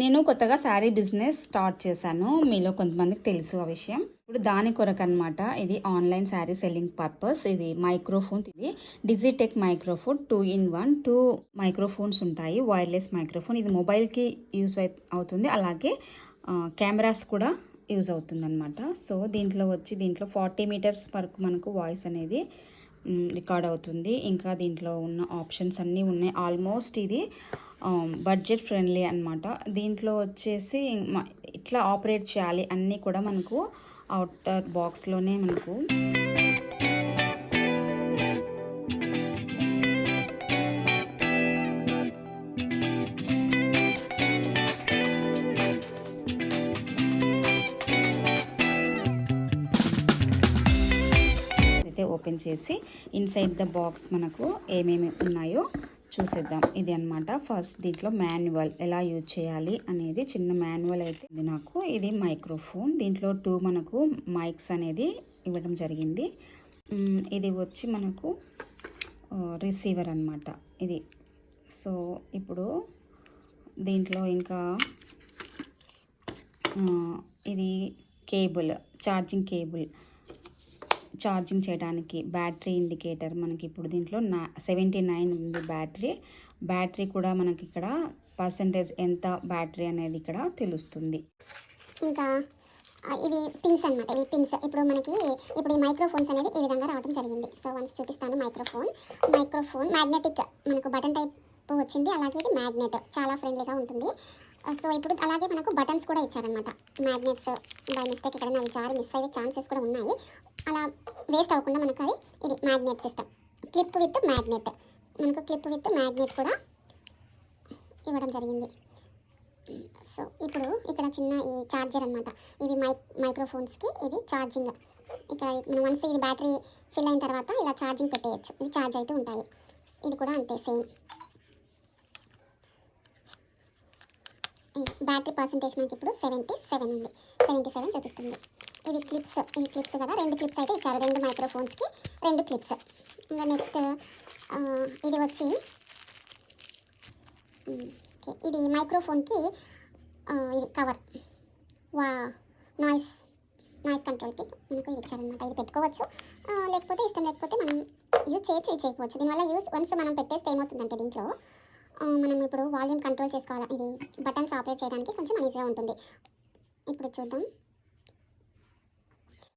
నేను కొత్తగా sari business start చేశాను. మీలో కొంతమందికి తెలుసు ఆ విషయం. ఇప్పుడు దాని కొరకు అనమాట ఇది ఆన్లైన్ శారీ సెల్లింగ్ పర్పస్. ఇది మైక్రోఫోన్. ఇది Digitek microphone. Two in one. Two microphones ఉంటాయి. Wireless microphone. ఇది మొబైల్కి యూజ్ అవుతుంది. అలాగే కెమెరాస్ కూడా యూజ్ అవుతుందన్నమాట. సో దీంట్లో వచ్చి దీంట్లో ఫార్టీ మీటర్స్ వరకు మనకు వాయిస్ అనేది రికార్డ్ అవుతుంది. ఇంకా దీంట్లో ఉన్న ఆప్షన్స్ అన్నీ ఉన్నాయి. ఆల్మోస్ట్ ఇది బడ్జెట్ ఫ్రెండ్లీ అనమాట దీంట్లో వచ్చేసి ఇట్లా ఆపరేట్ చేయాలి అన్నీ కూడా మనకు అవుటర్ బాక్స్లోనే మనకు. అయితే ఓపెన్ చేసి ఇన్సైడ్ ద బాక్స్ మనకు ఏమేమి ఉన్నాయో చూసేద్దాం. ఇది అన్నమాట. ఫస్ట్ దీంట్లో మాన్యువల్ ఎలా యూజ్ చేయాలి అనేది చిన్న మాన్యువల్ అయితే ఇది నాకు. ఇది మైక్రోఫోన్. దీంట్లో టూ మనకు మైక్స్ అనేది ఇవ్వడం జరిగింది. ఇది వచ్చి మనకు రిసీవర్ అనమాట ఇది. సో ఇప్పుడు దీంట్లో ఇంకా ఇది కేబుల్ ఛార్జింగ్ కేబుల్. ఛార్జింగ్ చేయడానికి బ్యాటరీ ఇండికేటర్ మనకి ఇప్పుడు దీంట్లో నా సెవెంటీ నైన్ ఉంది బ్యాటరీ. బ్యాటరీ కూడా మనకి ఇక్కడ పర్సంటేజ్ ఎంత బ్యాటరీ అనేది ఇక్కడ తెలుస్తుంది. ఇంకా ఇవి పిన్స్ అన్నమాట. ఇవి పిన్స్. ఇప్పుడు మనకి ఇప్పుడు ఈ మైక్రోఫోన్స్ అనేది ఈ విధంగా రావడం జరిగింది. సో వన్స్ చూపిస్తాను మైక్రోఫోన్. మైక్రోఫోన్ మ్యాగ్నెటిక్ మనకు బటన్ టైప్ వచ్చింది. అలాగే ఇది మ్యాగ్నెట్. చాలా ఫ్రెండ్లీగా ఉంటుంది. Uh, సో ఇప్పుడు అలాగే మనకు బటన్స్ కూడా ఇచ్చారనమాట మ్యాగ్నెట్స్ బై మిస్టేక్ ఎక్కడైనా అవి జారి మిస్ అయ్యే ఛాన్సెస్ కూడా ఉన్నాయి. అలా వేస్ట్ అవ్వకుండా మనకు అది ఇది magnet system clip with magnet మనకు క్లిప్ విత్ మ్యాగ్నెట్ కూడా ఇవ్వడం జరిగింది. సో ఇప్పుడు ఇక్కడ చిన్న ఈ ఛార్జర్ అనమాట ఇది మై మైక్రోఫోన్స్కి ఇది ఛార్జింగ్ ఇక్కడ వన్స్ ఇది బ్యాటరీ ఫిల్ అయిన తర్వాత ఇలా ఛార్జింగ్ పెట్టేయచ్చు. ఇది ఛార్జ్ అవుతూ ఉంటాయి. ఇది కూడా అంతే సేమ్ బ్యాటరీ పర్సంటేజ్ మనకి ఇప్పుడు సెవెంటీ సెవెన్ ఉంది. సెవెంటీ సెవెన్ చూపిస్తుంది. ఇవి క్లిప్స్ ఇవి క్లిప్స్ కదా రెండు క్లిప్స్ అయితే ఇచ్చారు. రెండు మైక్రోఫోన్స్కి రెండు క్లిప్స్. ఇంకా నెక్స్ట్ ఇది వచ్చి ఓకే. ఇది మైక్రోఫోన్కి ఇది కవర్. వా నాయిస్ నాయిస్ కంట్రోల్కి మనకు ఇది ఇచ్చారనమాట ఇది పెట్టుకోవచ్చు. లేకపోతే ఇష్టం లేకపోతే మనం యూజ్ చేయొచ్చు యూజ్ చేయకపోవచ్చు. దీనివల్ల యూస్ వన్స్ మనం పెట్టేస్తే ఏమవుతుందంటే దీంట్లో మనం ఇప్పుడు వాల్యూమ్ కంట్రోల్ చేసుకోవాలి? ఇది బటన్స్ ఆపరేట్ చేయడానికి కొంచెం ఈజీగా ఉంటుంది. ఇప్పుడు చూద్దాం.